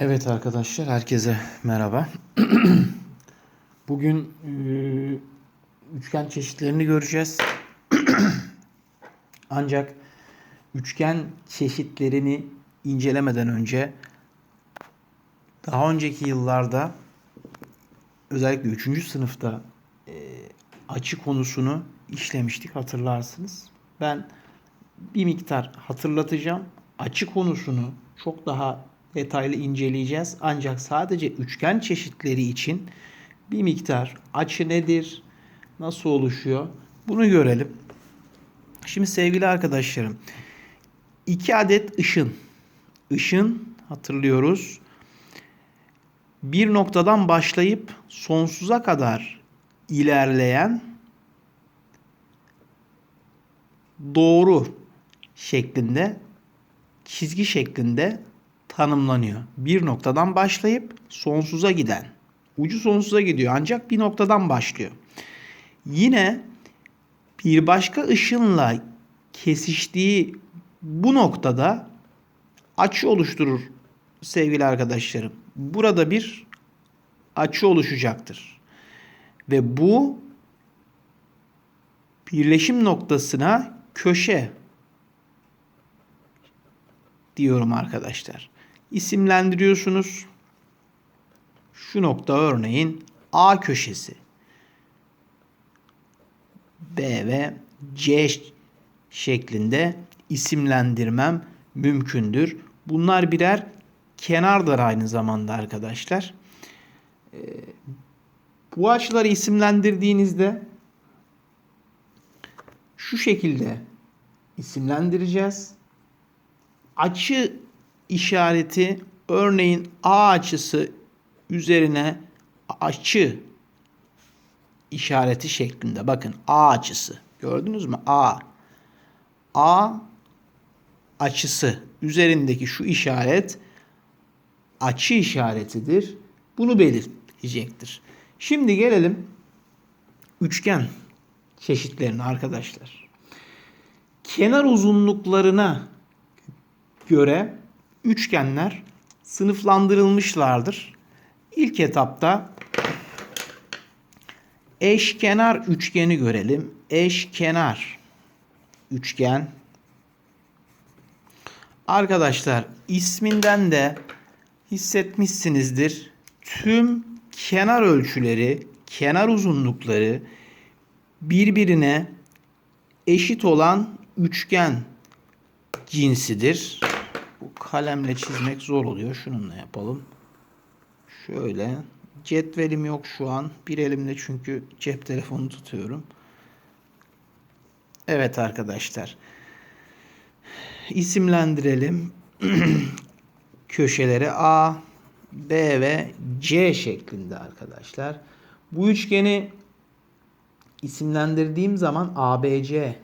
Evet arkadaşlar herkese merhaba. Bugün e, üçgen çeşitlerini göreceğiz. Ancak üçgen çeşitlerini incelemeden önce daha önceki yıllarda özellikle 3. sınıfta e, açı konusunu işlemiştik hatırlarsınız. Ben bir miktar hatırlatacağım. Açı konusunu çok daha detaylı inceleyeceğiz. Ancak sadece üçgen çeşitleri için bir miktar açı nedir, nasıl oluşuyor bunu görelim. Şimdi sevgili arkadaşlarım, iki adet ışın, ışın hatırlıyoruz. Bir noktadan başlayıp sonsuza kadar ilerleyen doğru şeklinde çizgi şeklinde tanımlanıyor. Bir noktadan başlayıp sonsuza giden. Ucu sonsuza gidiyor ancak bir noktadan başlıyor. Yine bir başka ışınla kesiştiği bu noktada açı oluşturur sevgili arkadaşlarım. Burada bir açı oluşacaktır. Ve bu birleşim noktasına köşe diyorum arkadaşlar. İsimlendiriyorsunuz. Şu nokta örneğin A köşesi. B ve C şeklinde isimlendirmem mümkündür. Bunlar birer kenardır aynı zamanda arkadaşlar. Ee, bu açıları isimlendirdiğinizde şu şekilde isimlendireceğiz. Açı işareti örneğin A açısı üzerine açı işareti şeklinde. Bakın A açısı. Gördünüz mü? A. A açısı üzerindeki şu işaret açı işaretidir. Bunu belirtecektir. Şimdi gelelim üçgen çeşitlerine arkadaşlar. Kenar uzunluklarına göre üçgenler sınıflandırılmışlardır. İlk etapta eşkenar üçgeni görelim. Eşkenar üçgen. Arkadaşlar isminden de hissetmişsinizdir. Tüm kenar ölçüleri, kenar uzunlukları birbirine eşit olan üçgen cinsidir. Bu kalemle çizmek zor oluyor. Şununla yapalım. Şöyle. Cetvelim yok şu an. Bir elimle çünkü cep telefonu tutuyorum. Evet arkadaşlar. İsimlendirelim. Köşeleri A, B ve C şeklinde arkadaşlar. Bu üçgeni isimlendirdiğim zaman ABC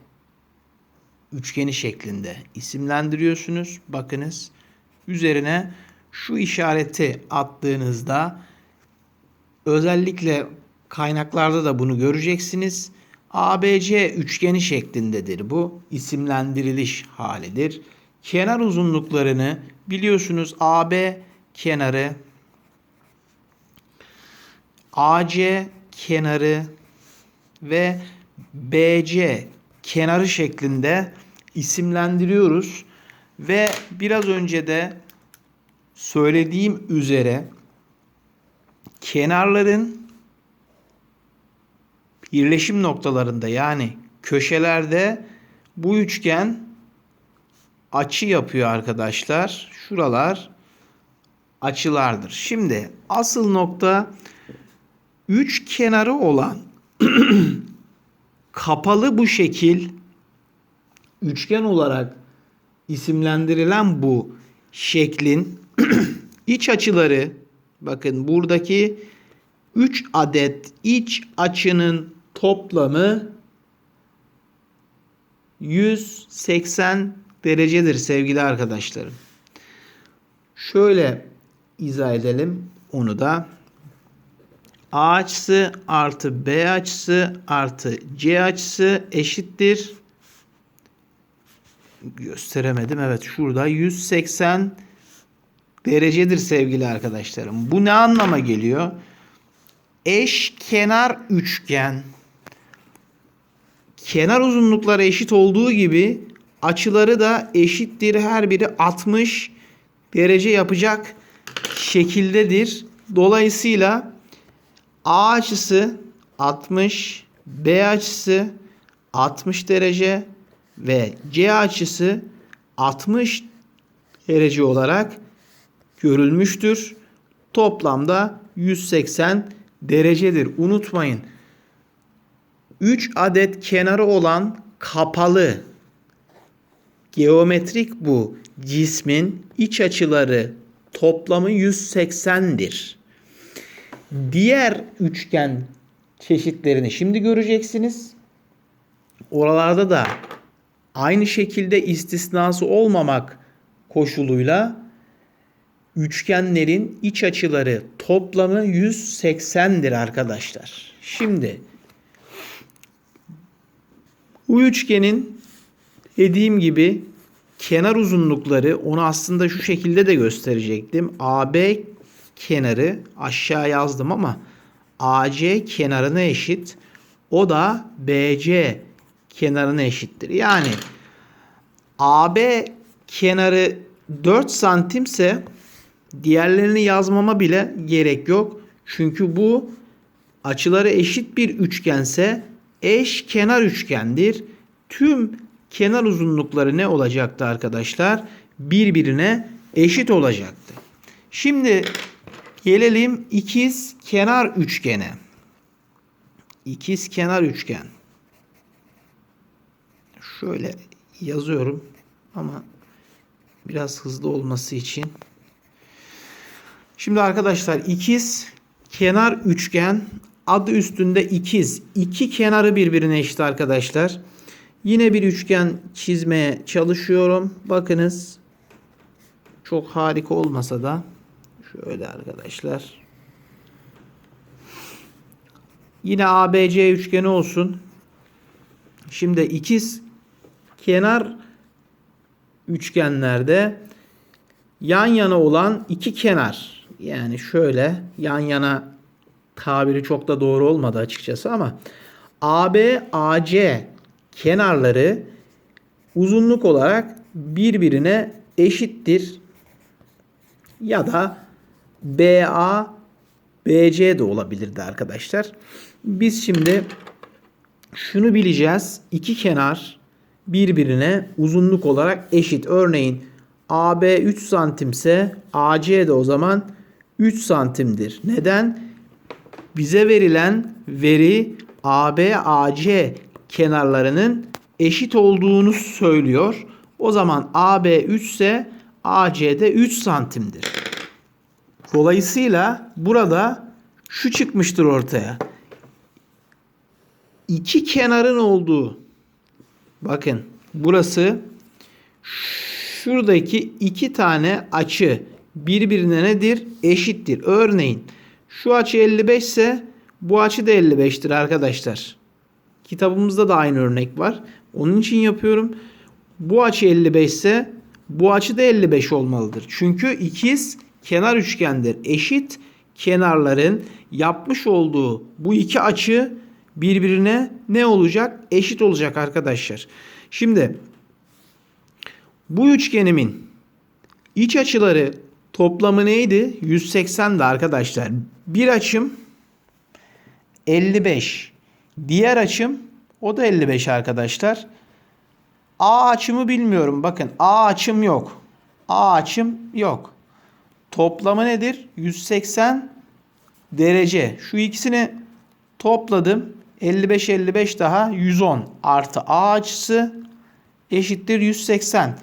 üçgeni şeklinde isimlendiriyorsunuz. Bakınız üzerine şu işareti attığınızda özellikle kaynaklarda da bunu göreceksiniz. ABC üçgeni şeklindedir bu. isimlendiriliş halidir. Kenar uzunluklarını biliyorsunuz AB kenarı AC kenarı ve BC kenarı şeklinde isimlendiriyoruz ve biraz önce de söylediğim üzere kenarların birleşim noktalarında yani köşelerde bu üçgen açı yapıyor arkadaşlar. Şuralar açılardır. Şimdi asıl nokta üç kenarı olan kapalı bu şekil üçgen olarak isimlendirilen bu şeklin iç açıları bakın buradaki 3 adet iç açının toplamı 180 derecedir sevgili arkadaşlarım. Şöyle izah edelim onu da. A açısı artı B açısı artı C açısı eşittir. Gösteremedim. Evet şurada 180 derecedir sevgili arkadaşlarım. Bu ne anlama geliyor? Eş kenar üçgen kenar uzunlukları eşit olduğu gibi açıları da eşittir. Her biri 60 derece yapacak şekildedir. Dolayısıyla A açısı 60, B açısı 60 derece ve C açısı 60 derece olarak görülmüştür. Toplamda 180 derecedir. Unutmayın. 3 adet kenarı olan kapalı geometrik bu cismin iç açıları toplamı 180'dir. Diğer üçgen çeşitlerini şimdi göreceksiniz. Oralarda da aynı şekilde istisnası olmamak koşuluyla üçgenlerin iç açıları toplamı 180'dir arkadaşlar. Şimdi bu üçgenin dediğim gibi kenar uzunlukları onu aslında şu şekilde de gösterecektim. AB kenarı aşağı yazdım ama AC kenarına eşit. O da BC kenarına eşittir. Yani AB kenarı 4 santimse diğerlerini yazmama bile gerek yok. Çünkü bu açıları eşit bir üçgense eş kenar üçgendir. Tüm kenar uzunlukları ne olacaktı arkadaşlar? Birbirine eşit olacaktı. Şimdi gelelim ikiz kenar üçgene. İkiz kenar üçgen. Şöyle yazıyorum ama biraz hızlı olması için. Şimdi arkadaşlar ikiz kenar üçgen adı üstünde ikiz. İki kenarı birbirine eşit arkadaşlar. Yine bir üçgen çizmeye çalışıyorum. Bakınız. Çok harika olmasa da şöyle arkadaşlar. Yine ABC üçgeni olsun. Şimdi ikiz kenar üçgenlerde yan yana olan iki kenar yani şöyle yan yana tabiri çok da doğru olmadı açıkçası ama AB AC kenarları uzunluk olarak birbirine eşittir. Ya da BA BC de olabilirdi arkadaşlar. Biz şimdi şunu bileceğiz. İki kenar birbirine uzunluk olarak eşit. Örneğin AB 3 santimse AC de o zaman 3 santimdir. Neden? Bize verilen veri AB AC kenarlarının eşit olduğunu söylüyor. O zaman AB 3 ise AC de 3 santimdir. Dolayısıyla burada şu çıkmıştır ortaya. İki kenarın olduğu bakın burası şuradaki iki tane açı birbirine nedir? Eşittir. Örneğin şu açı 55 ise bu açı da 55'tir arkadaşlar. Kitabımızda da aynı örnek var. Onun için yapıyorum. Bu açı 55 ise bu açı da 55 olmalıdır. Çünkü ikiz kenar üçgendir. Eşit kenarların yapmış olduğu bu iki açı birbirine ne olacak? Eşit olacak arkadaşlar. Şimdi bu üçgenimin iç açıları toplamı neydi? 180'di arkadaşlar. Bir açım 55. Diğer açım o da 55 arkadaşlar. A açımı bilmiyorum. Bakın A açım yok. A açım yok. Toplamı nedir? 180 derece. Şu ikisini topladım. 55 55 daha 110 artı A açısı eşittir 180.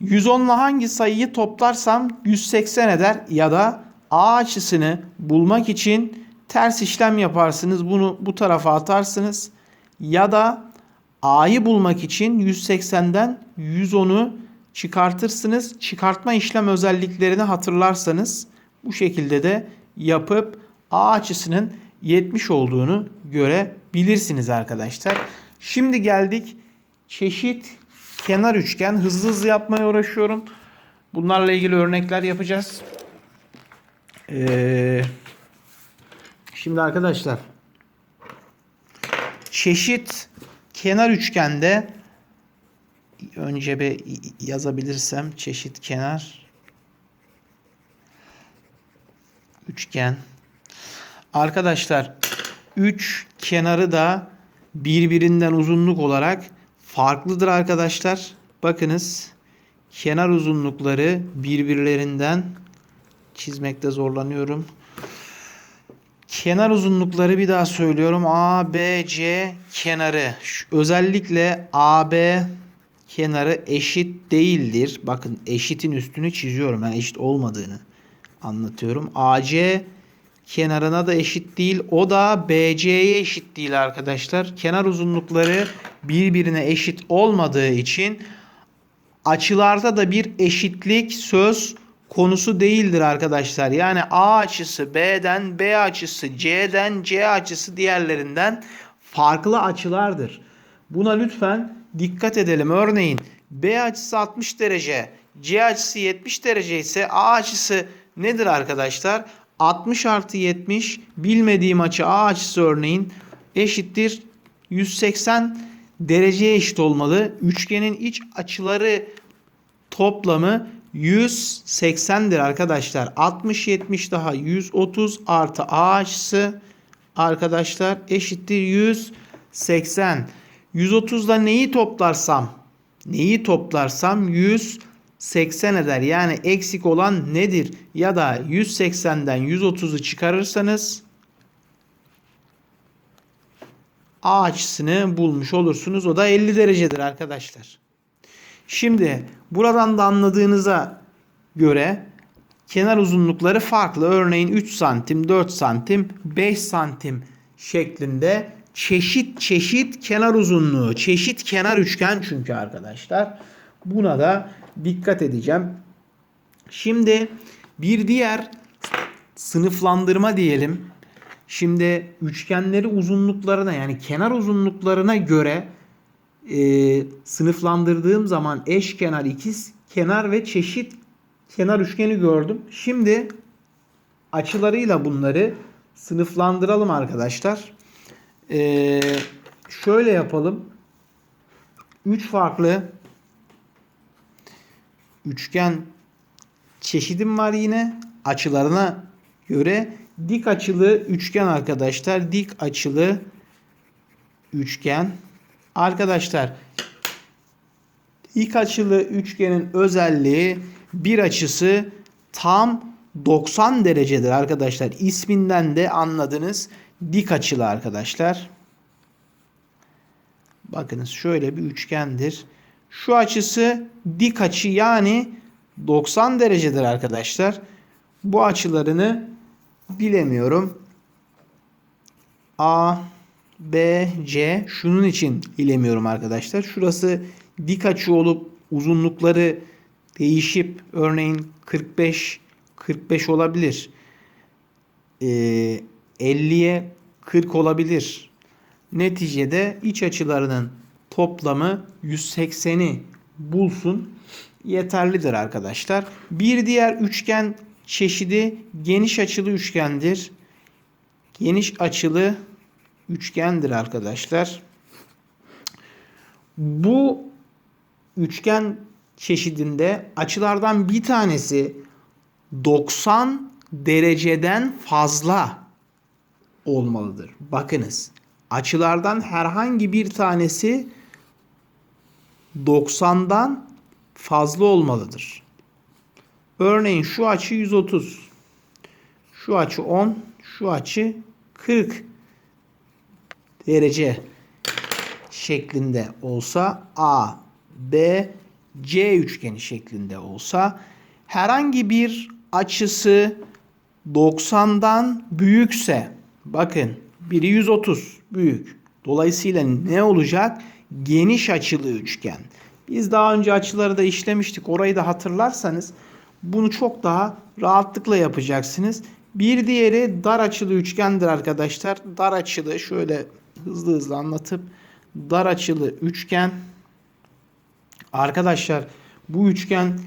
110 ile hangi sayıyı toplarsam 180 eder ya da A açısını bulmak için ters işlem yaparsınız. Bunu bu tarafa atarsınız. Ya da A'yı bulmak için 180'den 110'u çıkartırsınız. Çıkartma işlem özelliklerini hatırlarsanız bu şekilde de yapıp A açısının 70 olduğunu görebilirsiniz arkadaşlar. Şimdi geldik çeşit kenar üçgen. Hızlı hızlı yapmaya uğraşıyorum. Bunlarla ilgili örnekler yapacağız. Ee, şimdi arkadaşlar çeşit kenar üçgende önce bir yazabilirsem çeşit kenar üçgen arkadaşlar üç kenarı da birbirinden uzunluk olarak farklıdır arkadaşlar. Bakınız kenar uzunlukları birbirlerinden çizmekte zorlanıyorum. Kenar uzunlukları bir daha söylüyorum. A, B, C kenarı. Şu- özellikle AB kenarı eşit değildir. Bakın eşitin üstünü çiziyorum. Yani eşit olmadığını anlatıyorum. AC kenarına da eşit değil. O da BC'ye eşit değil arkadaşlar. Kenar uzunlukları birbirine eşit olmadığı için açılarda da bir eşitlik söz konusu değildir arkadaşlar. Yani A açısı B'den, B açısı C'den, C açısı diğerlerinden farklı açılardır. Buna lütfen dikkat edelim. Örneğin B açısı 60 derece, C açısı 70 derece ise A açısı nedir arkadaşlar? 60 artı 70 bilmediğim açı A açısı örneğin eşittir 180 dereceye eşit olmalı. Üçgenin iç açıları toplamı 180'dir arkadaşlar. 60 70 daha 130 artı A açısı arkadaşlar eşittir 180. 130'da neyi toplarsam neyi toplarsam 180 eder. Yani eksik olan nedir? Ya da 180'den 130'u çıkarırsanız A açısını bulmuş olursunuz. O da 50 derecedir arkadaşlar. Şimdi buradan da anladığınıza göre kenar uzunlukları farklı. Örneğin 3 santim, 4 santim, 5 santim şeklinde çeşit çeşit kenar uzunluğu, çeşit kenar üçgen çünkü arkadaşlar. Buna da dikkat edeceğim. Şimdi bir diğer sınıflandırma diyelim. Şimdi üçgenleri uzunluklarına yani kenar uzunluklarına göre e, sınıflandırdığım zaman eşkenar, ikiz kenar ve çeşit kenar üçgeni gördüm. Şimdi açılarıyla bunları sınıflandıralım arkadaşlar. E, şöyle yapalım. Üç farklı üçgen çeşidim var yine. Açılarına göre dik açılı üçgen arkadaşlar. Dik açılı üçgen. Arkadaşlar dik açılı üçgenin özelliği bir açısı tam 90 derecedir arkadaşlar. İsminden de anladınız. Dik açılı arkadaşlar. Bakınız şöyle bir üçgendir. Şu açısı dik açı yani 90 derecedir arkadaşlar. Bu açılarını bilemiyorum. A, B, C şunun için bilemiyorum arkadaşlar. Şurası dik açı olup uzunlukları değişip örneğin 45 45 olabilir. Ee, 50'ye 40 olabilir. Neticede iç açılarının toplamı 180'i bulsun yeterlidir arkadaşlar. Bir diğer üçgen çeşidi geniş açılı üçgendir. Geniş açılı üçgendir arkadaşlar. Bu üçgen çeşidinde açılardan bir tanesi 90 dereceden fazla olmalıdır. Bakınız açılardan herhangi bir tanesi 90'dan fazla olmalıdır. Örneğin şu açı 130. Şu açı 10. Şu açı 40 derece şeklinde olsa A, B, C üçgeni şeklinde olsa herhangi bir açısı 90'dan büyükse bakın biri 130 büyük. Dolayısıyla ne olacak? Geniş açılı üçgen. Biz daha önce açıları da işlemiştik. Orayı da hatırlarsanız bunu çok daha rahatlıkla yapacaksınız. Bir diğeri dar açılı üçgendir arkadaşlar. Dar açılı şöyle hızlı hızlı anlatıp dar açılı üçgen. Arkadaşlar bu üçgen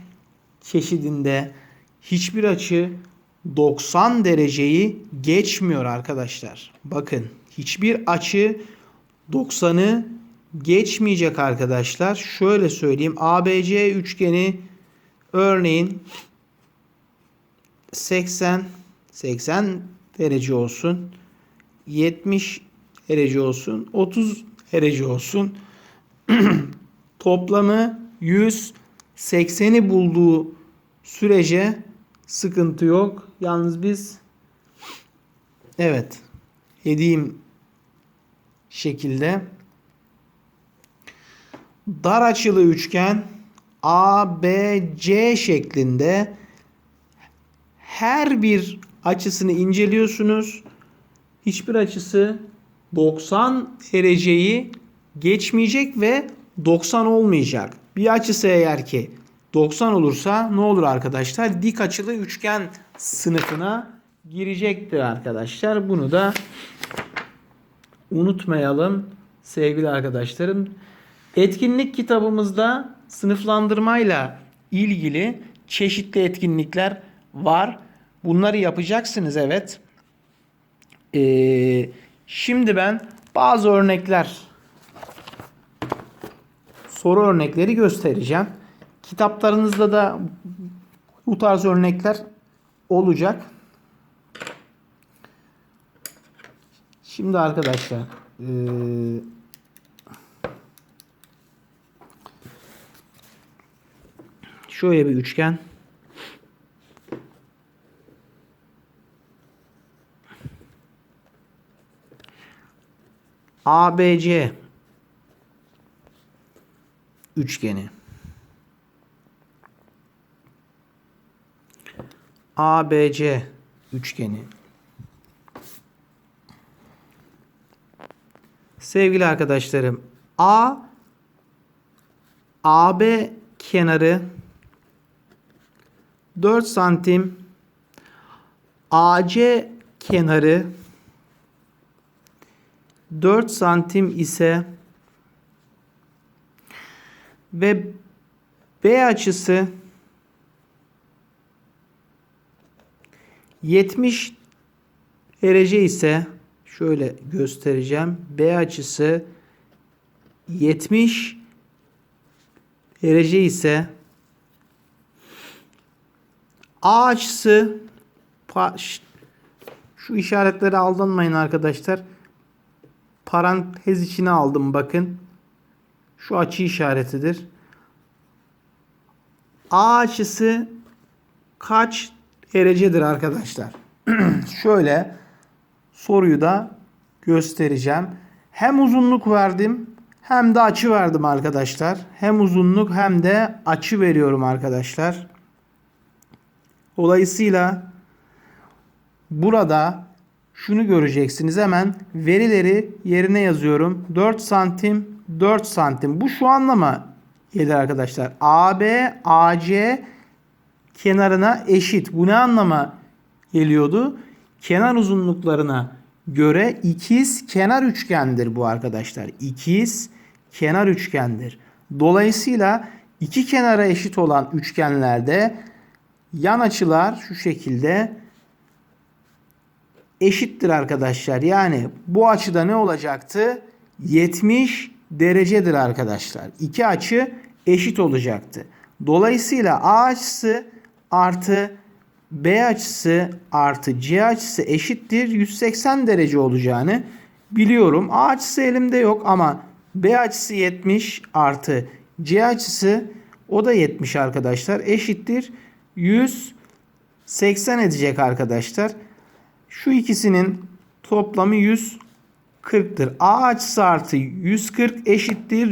çeşidinde hiçbir açı 90 dereceyi geçmiyor arkadaşlar. Bakın hiçbir açı 90'ı geçmeyecek arkadaşlar. Şöyle söyleyeyim. ABC üçgeni örneğin 80 80 derece olsun. 70 derece olsun. 30 derece olsun. Toplamı 180'i bulduğu sürece sıkıntı yok. Yalnız biz evet dediğim şekilde dar açılı üçgen ABC şeklinde her bir açısını inceliyorsunuz. Hiçbir açısı 90 dereceyi geçmeyecek ve 90 olmayacak. Bir açısı eğer ki 90 olursa ne olur arkadaşlar? Dik açılı üçgen sınıfına girecektir arkadaşlar. Bunu da unutmayalım sevgili arkadaşlarım. Etkinlik kitabımızda sınıflandırmayla ilgili çeşitli etkinlikler var. Bunları yapacaksınız evet. Ee, şimdi ben bazı örnekler soru örnekleri göstereceğim. Kitaplarınızda da bu tarz örnekler olacak. Şimdi arkadaşlar ee, şöyle bir üçgen. ABC üçgeni. ABC üçgeni. Sevgili arkadaşlarım A AB kenarı 4 santim AC kenarı 4 santim ise ve B açısı 70 derece ise şöyle göstereceğim. B açısı 70 derece ise A açısı şu işaretleri aldanmayın arkadaşlar. Parantez içine aldım bakın. Şu açı işaretidir. A açısı kaç derecedir arkadaşlar? Şöyle soruyu da göstereceğim. Hem uzunluk verdim hem de açı verdim arkadaşlar. Hem uzunluk hem de açı veriyorum arkadaşlar. Dolayısıyla burada şunu göreceksiniz hemen verileri yerine yazıyorum. 4 santim 4 santim. Bu şu anlama gelir arkadaşlar. AB AC kenarına eşit. Bu ne anlama geliyordu? Kenar uzunluklarına göre ikiz kenar üçgendir bu arkadaşlar. İkiz kenar üçgendir. Dolayısıyla iki kenara eşit olan üçgenlerde yan açılar şu şekilde eşittir arkadaşlar. Yani bu açıda ne olacaktı? 70 derecedir arkadaşlar. İki açı eşit olacaktı. Dolayısıyla A açısı artı B açısı artı C açısı eşittir 180 derece olacağını biliyorum. A açısı elimde yok ama B açısı 70 artı C açısı o da 70 arkadaşlar eşittir 180 edecek arkadaşlar. Şu ikisinin toplamı 140'tır. A açısı artı 140 eşittir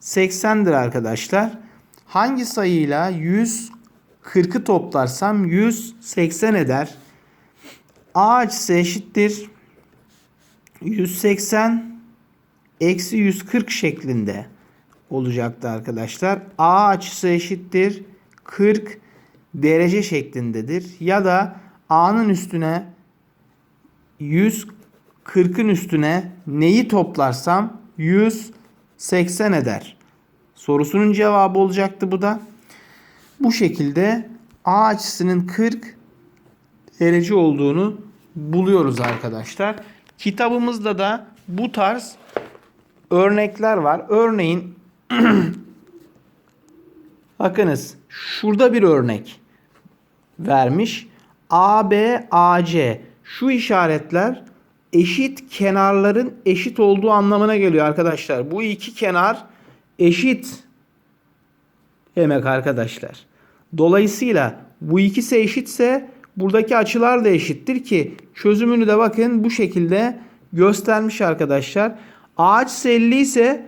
180'dir arkadaşlar. Hangi sayıyla 140'ı toplarsam 180 eder. A açısı eşittir 180 eksi 140 şeklinde olacaktı arkadaşlar. A açısı eşittir 40 derece şeklindedir. Ya da A'nın üstüne 140'ın üstüne neyi toplarsam 180 eder. Sorusunun cevabı olacaktı bu da. bu şekilde A açısının 40 derece olduğunu buluyoruz arkadaşlar. Kitabımızda da bu tarz örnekler var. Örneğin bakınız şurada bir örnek vermiş. AB, AC şu işaretler eşit kenarların eşit olduğu anlamına geliyor arkadaşlar. Bu iki kenar eşit demek arkadaşlar. Dolayısıyla bu ikisi eşitse buradaki açılar da eşittir ki çözümünü de bakın bu şekilde göstermiş arkadaşlar. A açısı 50 ise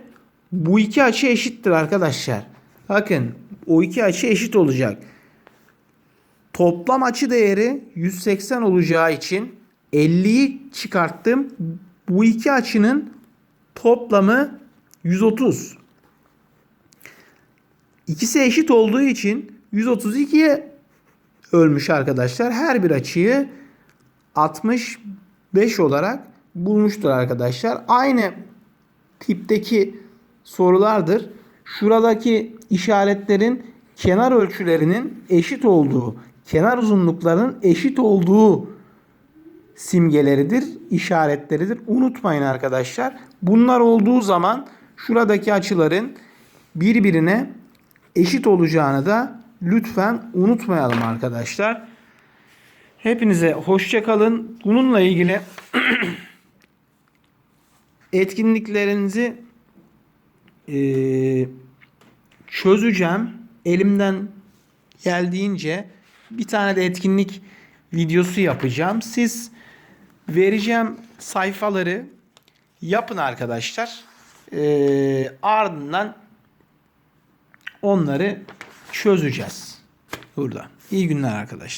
bu iki açı eşittir arkadaşlar. Bakın o iki açı eşit olacak. Toplam açı değeri 180 olacağı için 50'yi çıkarttım. Bu iki açının toplamı 130. İkisi eşit olduğu için 132'ye ölmüş arkadaşlar. Her bir açıyı 65 olarak bulmuştur arkadaşlar. Aynı tipteki sorulardır. Şuradaki işaretlerin kenar ölçülerinin eşit olduğu, kenar uzunluklarının eşit olduğu simgeleridir, işaretleridir. Unutmayın arkadaşlar. Bunlar olduğu zaman şuradaki açıların birbirine eşit olacağını da lütfen unutmayalım arkadaşlar. Hepinize hoşça kalın. Bununla ilgili etkinliklerinizi eee, çözeceğim. Elimden geldiğince bir tane de etkinlik videosu yapacağım. Siz vereceğim sayfaları yapın arkadaşlar. Eee, ardından onları çözeceğiz. Burada. İyi günler arkadaşlar.